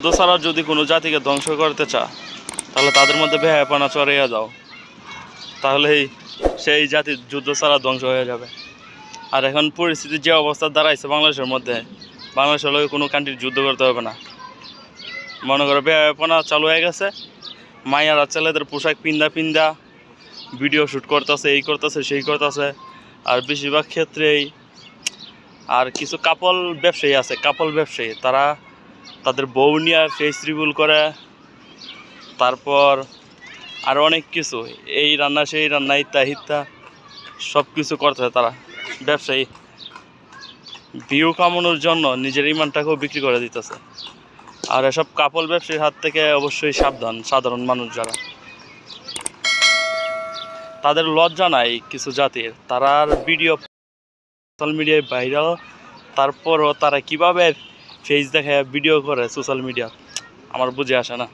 ছাড়া যদি কোনো জাতিকে ধ্বংস করতে চা তাহলে তাদের মধ্যে বেহায়াপনা চড়াইয়া যাও তাহলেই সেই জাতির যুদ্ধ ছাড়া ধ্বংস হয়ে যাবে। আর এখন পরিস্থিতির যে অবস্থা দাঁড়াইছে বাংলাদেশের মধ্যে, বাংলাদেশের লোক কোনো কান্ট্রির যুদ্ধ করতে হবে না। মনে করো বেহায়াপনা চালু হয়ে গেছে, মাইয়ারা ছেলেদের পোশাক পিন্দা পিন্দা ভিডিও শ্যুট করতেছে, এই করতেছে, সেই করতেছে। আর বেশিরভাগ ক্ষেত্রেই আর কিছু কাপল ব্যবসায়ী আছে কাপল ব্যবসায়ী, তারা তাদের বউ নিয়ে ফেস রিভিল করে। তারপর আর অনেক কিছু। এই রান্না, সেই রান্না ইত্যা ইত্যা সব কিছু করতে হয় তারা, ব্যবসায়ী। ভিউ কামানোর জন্য নিজের ইমানটাকেও বিক্রি করে দিতেছে। আর এসব কাপল ব্যবসায়ীর হাত থেকে অবশ্যই সাবধান, সাধারণ মানুষ যারা। তাদের লজ্জা নাই কিছু জাতির। তারার ভিডিও সোশ্যাল মিডিয়ায় ভাইরাল। তারপরও তারা কীভাবে ফেস দেখে ভিডিও করে সোশ্যাল মিডিয়া আমার বুঝে আসে না।